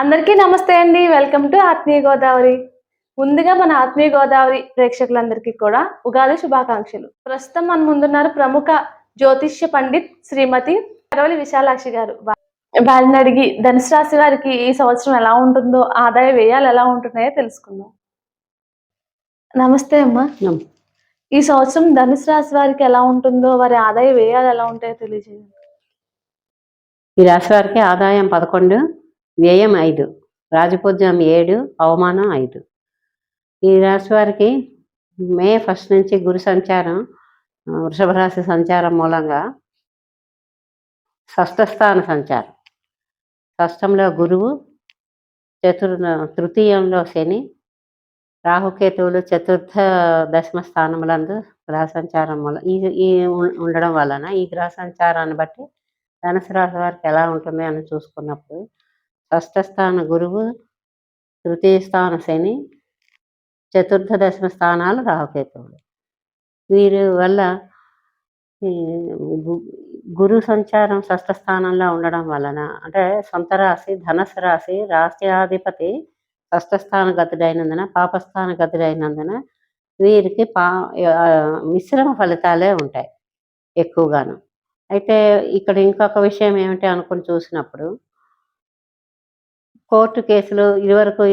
అందరికీ నమస్తే అండి. వెల్కమ్ టు ఆత్మీయ గోదావరి. ముందుగా మన ఆత్మీయ గోదావరి ప్రేక్షకులందరికీ కూడా ఉగాది శుభాకాంక్షలు. ప్రస్తుతం మన ముందున్నారు ప్రముఖ జ్యోతిష్య పండిత్ శ్రీమతి కరవలి విశాలాక్షి గారు. వారిని అడిగి ధనుసు రాశి వారికి ఈ సంవత్సరం ఎలా ఉంటుందో ఆదాయ వ్యయాలు ఎలా ఉంటున్నాయో తెలుసుకుందాం. నమస్తే అమ్మా. ఈ సంవత్సరం ధనుసు రాశి వారికి ఎలా ఉంటుందో వారి ఆదాయ వ్యయాలు ఎలా ఉంటాయో తెలియజేయండి. ఈ రాశి వారికి ఆదాయం పదకొండు వ్యయం ఐదు రాజపూజ్యం ఏడు అవమానం ఐదు. ఈ రాశి వారికి మే ఫస్ట్ నుంచి గురు సంచారం వృషభ రాశి సంచారం మూలంగా షష్ఠస్థాన సంచారం. షష్టంలో గురువు చతుర్ తృతీయంలో శని రాహుకేతువులు చతుర్థ దశమ స్థానములందు గ్రహ సంచారం మూలం ఈ ఈ ఉండడం వలన ఈ గ్రహ సంచారాన్ని బట్టి ధనుసు రాశి వారికి ఎలా ఉంటుంది అని చూసుకున్నప్పుడు షష్ఠస్థాన గురువు తృతీయ స్థాన శని చతుర్థ దశమ స్థానాలు రాహుకేతువులు. వీరి వల్ల గురు సంచారం షష్ఠ స్థానంలో ఉండడం వలన అంటే సొంత రాశి ధనస్సు రాశి రాష్ట్రాధిపతి షష్ఠస్థాన గతుడైనందున పాపస్థాన గతుడైనందున వీరికి పా మిశ్రమ ఫలితాలే ఉంటాయి ఎక్కువగాను. అయితే ఇక్కడ ఇంకొక విషయం ఏమిటి అనుకుని చూసినప్పుడు కోర్టు కేసులు ఇదివరకు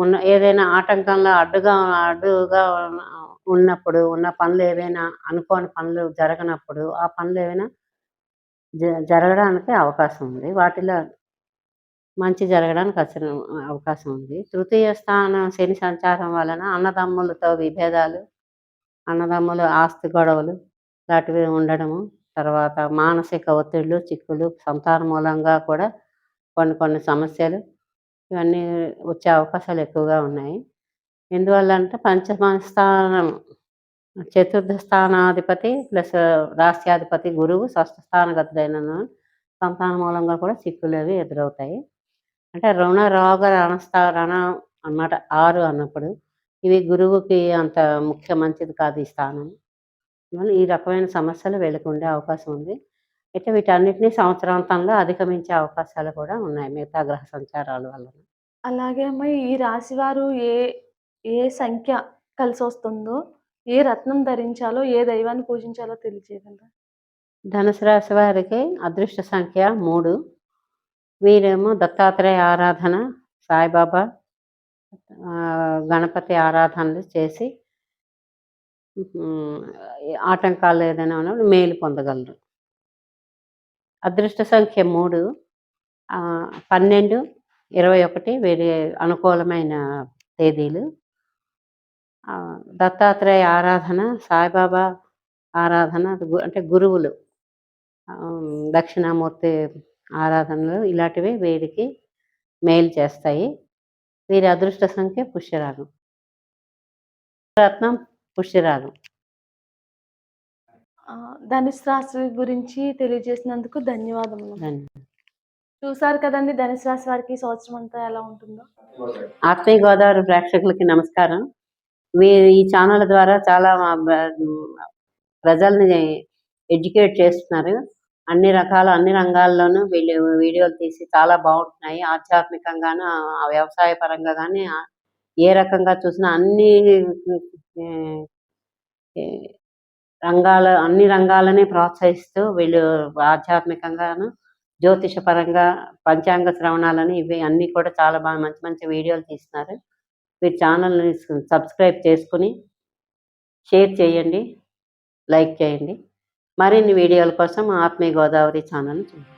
ఉన్న ఏదైనా ఆటంకంలో అడ్డుగా అడ్డుగా ఉన్న- ఉన్నప్పుడు ఉన్న పనులు ఏవైనా అనుకోని పనులు జరగనప్పుడు ఆ పనులు ఏవైనా జ- జరగడానికి అవకాశం ఉంది. వాటిలో మంచి జరగడానికి వచ్చిన అవకాశం ఉంది. తృతీయ స్థానం శని సంచారం వలన అన్నదమ్ములతో విభేదాలు అన్నదమ్ములు ఆస్తి గొడవలు లాంటివి ఉండడము తర్వాత మానసిక ఒత్తిళ్ళు చిక్కులు సంతాన మూలంగా కూడా కొన్ని కొన్ని సమస్యలు ఇవన్నీ వచ్చే అవకాశాలు ఎక్కువగా ఉన్నాయి. ఎందువల్ల అంటే పంచమ స్థానం చతుర్థ స్థానాధిపతి ప్లస్ రాష్ట్రాధిపతి గురువు షష్ఠ స్థానగతుడైన సంతాన మూలంగా కూడా చిక్కులు అవి ఎదురవుతాయి. అంటే రుణ రోగ రణస్థా రణ అన్నమాట ఆరు అన్నప్పుడు ఇవి గురువుకి అంత ముఖ్య మంచిది కాదు ఈ స్థానం. ఈ రకమైన సమస్యలు వీళ్ళకి ఉండే అవకాశం ఉంది. అయితే వీటన్నిటిని సంవత్సరాంతంలో అధిగమించే అవకాశాలు కూడా ఉన్నాయి మిగతా గ్రహ సంచారాల వల్ల అలాగే అమ్మ ఈ రాశి వారు ఏ ఏ సంఖ్య కలిసి వస్తుందో ఏ రత్నం ధరించాలో ఏ దైవాన్ని పూజించాలో తెలియజేయగలరా ధనుసు రాశి వారికి అదృష్ట సంఖ్య మూడు. వీరేమో దత్తాత్రేయ ఆరాధన సాయిబాబా గణపతి ఆరాధనలు చేసి ఆటంకాలు ఏదైనా ఉన్నప్పుడు మేలు పొందగలరు. అదృష్ట సంఖ్య మూడు పన్నెండు ఇరవై ఒకటి వీరి అనుకూలమైన తేదీలు. దత్తాత్రేయ ఆరాధన సాయిబాబా ఆరాధన అంటే గురువులు దక్షిణామూర్తి ఆరాధనలు ఇలాంటివి వీరికి మేలు చేస్తాయి. వీరి అదృష్ట సంఖ్య పుష్యరాగం రత్నం పుష్యరాగం ధనుసు రాశి గురించి తెలియజేసినందుకు ధన్యవాదములు. చూసారు కదండి ధనుసు రాశి వారికి సంవత్సరం అంతా ఎలా ఉంటుందో? ఆత్మీయ గోదావరి ప్రేక్షకులకి నమస్కారం. వీరు ఈ ఛానల్ ద్వారా చాలా మా ప్రజల్ని ఎడ్యుకేట్ చేస్తున్నారు. అన్ని రకాల అన్ని రంగాల్లోనూ వీళ్ళు వీడియోలు తీసి చాలా బాగుంటున్నాయి. ఆధ్యాత్మికంగాను వ్యవసాయ పరంగా కానీ ఏ రకంగా చూసినా అన్ని రంగాల అన్ని రంగాలని ప్రోత్సహిస్తూ వీళ్ళు ఆధ్యాత్మికంగాను జ్యోతిషపరంగా పంచాంగ శ్రవణాలని ఇవి అన్నీ కూడా చాలా బాగా మంచి మంచి వీడియోలు తీస్తున్నారు. మీరు ఛానల్ని సబ్స్క్రైబ్ చేసుకుని షేర్ చేయండి లైక్ చేయండి. మరిన్ని వీడియోల కోసం ఆత్మీయ గోదావరి ఛానల్ చూడండి.